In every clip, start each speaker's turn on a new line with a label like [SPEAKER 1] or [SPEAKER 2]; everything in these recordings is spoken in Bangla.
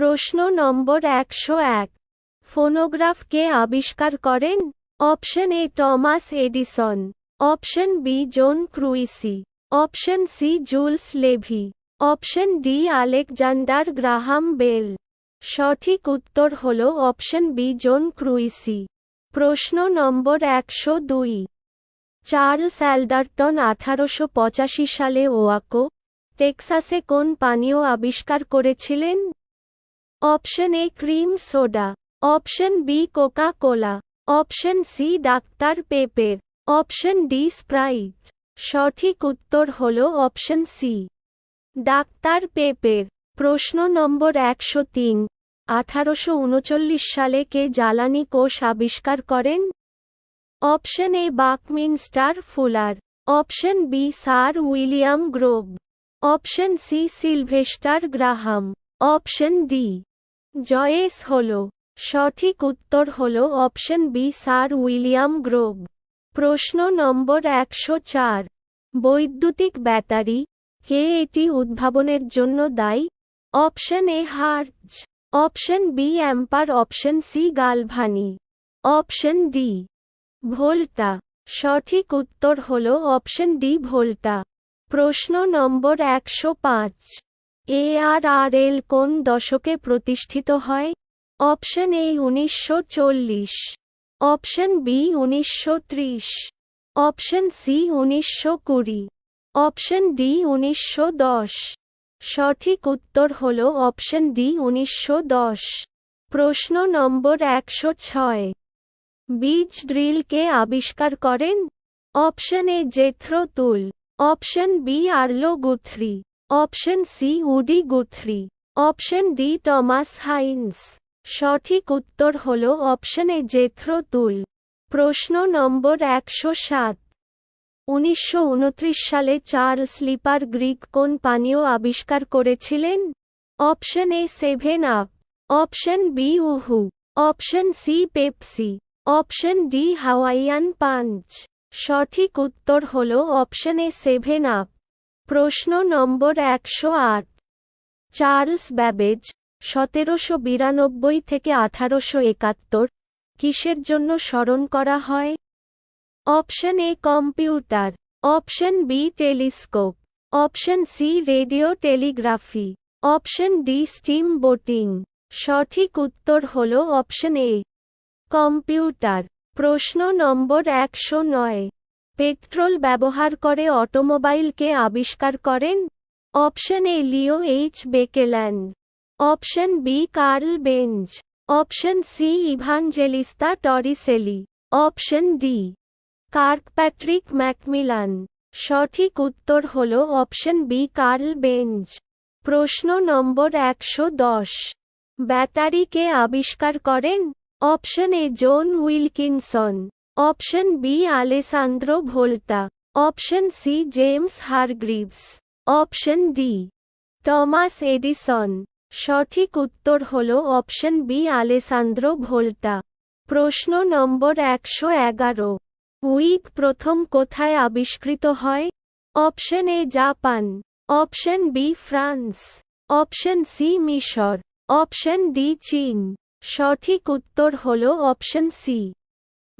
[SPEAKER 1] প্রশ্ন নম্বর একশো এক। ফোনোগ্রাফ কে আবিষ্কার করেন? Option A Thomas Edison. Option B John Kruesi. Option C Jules Levy. Option D Alexander Graham Bell. সঠিক উত্তর হল অপশন বি জন ক্রুইসি। প্রশ্ন নম্বর একশো দুই। চার্লস অ্যালডারটন আঠারোশো পঁচাশি সালে ওয়াকো, টেক্সাসে কোন পানীয় আবিষ্কার করেছিলেন? Option A cream soda option B Coca Cola option C doctor Pepper option D Sprite সঠিক উত্তর হল অপশন সি ডাক্তার পেপের প্রশ্ন নম্বর একশো তিন। আঠারোশো সালে কে জ্বালানি কোষ আবিষ্কার করেন? Option A Buckminster Fuller. Option B sir William Grove option C Sylvester Graham. Option D Joyce Hall. সঠিক উত্তর হল option B, sir William Grove প্রশ্ন নম্বর একশো চার। বৈদ্যুতিক ব্যাটারি, কে এটি উদ্ভাবনের জন্য দায়ী? Option A Hertz option B, Ampere. Option C, Galvani. Option D, Volta. সঠিক উত্তর হল অপশন ডি, ভোল্টা। প্রশ্ন নম্বর একশো পাঁচ। এ আর আর এল কোন দশকে প্রতিষ্ঠিত হয়? অপশন এ উনিশশো চল্লিশ, অপশন বি উনিশশো ত্রিশ, অপশন সি উনিশশো কুড়ি, অপশন ডি উনিশশো দশ। সঠিক উত্তর হল অপশন ডি উনিশশো দশ। প্রশ্ন নম্বর একশো ছয়। বীজ ড্রিলকে আবিষ্কার করেন? Option A Jethro Tull option B Arlo Guthrie. Option C Woody Guthrie option D Thomas Hines সঠিক উত্তর হল অপশন এ জেথ্রো তুল প্রশ্ন নম্বর একশো সাত। উনিশশো সালে চার্লস স্লিপার গ্রিক কোন পানীয় আবিষ্কার করেছিলেন? Option A Seven Up option B Yoohoo option C Pepsi option D Hawaiian Punch সঠিক উত্তর হল অপশন এ সেভেন আপ প্রশ্ন নম্বর একশো আট। চার্লস ব্যাবেজ, সতেরোশো বিরানব্বই থেকে আঠারোশো একাত্তর। কিসের জন্য স্মরণ করা হয়? Option A, computer. Option B, telescope. Option C, radio telegraphy. Option D, steam boating. সঠিক উত্তর হল অপশন এ। কম্পিউটার। প্রশ্ন নম্বর একশো নয়। পেট্রোল ব্যবহার করে অটোমোবাইলকে আবিষ্কার করেন। Option A, Leo H Baekeland option B, Karl Benz. Option C Evangelista Torricelli. Option D, Kirkpatrick Macmillan. সঠিক উত্তর হল অপশন বি, কার্ল বেঞ্জ। প্রশ্ন নম্বর একশো দশ। ব্যাটারিকে আবিষ্কার করেন। Option A, John Wilkinson. Option B Alessandro Volta option C James Hargreaves option D Thomas Edison সঠিক উত্তর হল অপশন বি আলেসান্দ্রো ভোল্টা প্রশ্ন নম্বর একশো এগারো। উইক প্রথম কোথায় আবিষ্কৃত হয়? Option A Japan option B France option C মিশর অপশন ডি চীন সঠিক উত্তর হল অপশন সি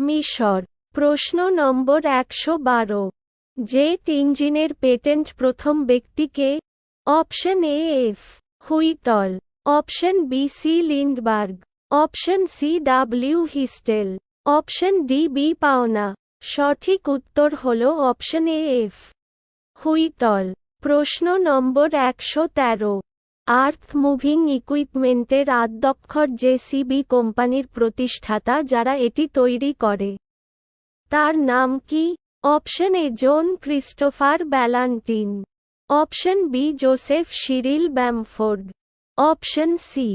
[SPEAKER 1] মিশর। প্রশ্ন নম্বর একশো বারো। জেট ইঞ্জিনের পেটেন্ট প্রথম ব্যক্তিকে option A, F. Whittle. Option B, C, Lindbergh. Option C, W, Histel. Option D, B, পাওনা। সঠিক উত্তর হল অপশন এ, এফ। হুইটল। প্রশ্ন নম্বর একশো তেরো। আর্থ মুভিং ইকুইপমেন্টের আদ্যক্ষর জেসিবি কোম্পানির প্রতিষ্ঠাতা যারা এটি তৈরি করে। তার নাম কি? Option A John Christopher Ballantine. Option B Joseph Cyril Bamford. Option C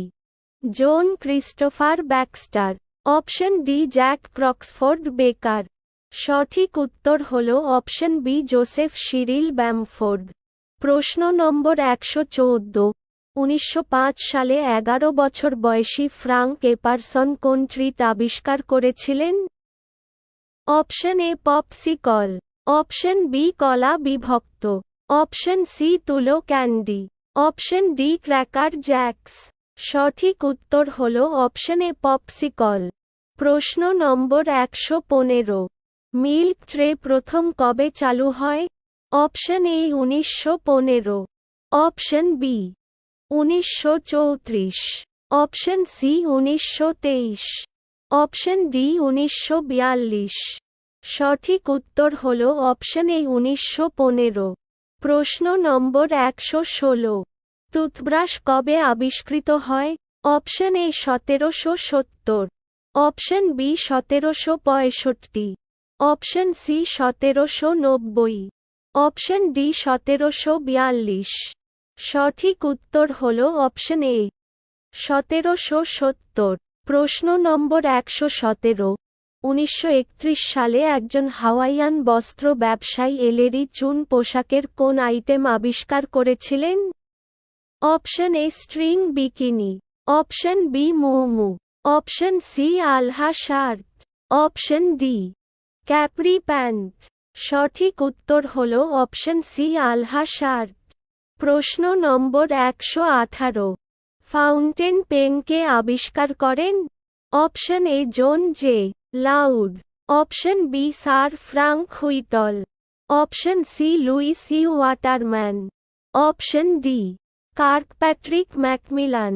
[SPEAKER 1] John Christopher Baxter. Option D Jack Croxford Baker. সঠিক উত্তর হল option B Joseph Cyril Bamford. প্রশ্ন নম্বর একশো চৌদ্দ। উনিশশো পাঁচ সালে এগারো বছর বয়সী ফ্রাঙ্ক এপারসন কোন ট্রিট আবিষ্কার করেছিলেন। Option A popsicle option B কলা বিভক্ত, অপশন সি তুলো candy, option D Cracker Jacks. সঠিক উত্তর হল অপশন এ পপসিকল প্রশ্ন নম্বর একশো পনেরো, মিল্ক ট্রে প্রথম কবে চালু হয়? অপশন এ উনিশশো পনেরো, অপশন বি উনিশশো চৌত্রিশ। অপশন সি উনিশশো তেইশ। অপশন ডি উনিশশো বিয়াল্লিশ। সঠিক উত্তর হল অপশন এ উনিশশো পনেরো। প্রশ্ন নম্বর একশো ষোলো। টুথব্রাশ কবে আবিষ্কৃত হয়? অপশন এ সতেরোশো সত্তর। অপশন বি সতেরোশো পঁয়ষট্টি। অপশন সি সতেরোশো নব্বই। অপশন ডি সতেরোশো বিয়াল্লিশ। সঠিক উত্তর হল অপশন এ। সতেরোশো সত্তর। প্রশ্ন নম্বর একশো সতেরো। উনিশশো সালে একজন হাওয়াইয়ান বস্ত্র ব্যবসায়ী এলেরি চুন পোশাকের কোন আইটেম আবিষ্কার করেছিলেন? Option A string bikini. Option B muumuu. Option C aloha shirt. Option D capri pants. সঠিক উত্তর হল অপশন সি আলহা শার্ট। প্রশ্ন নম্বর একশো আঠারো। ফাউন্টেন পেনকে আবিষ্কার করেন? Option A John J, Loud. Option B sir Frank Whittle. Option C Lewis E Waterman. Option D Kirkpatrick Macmillan.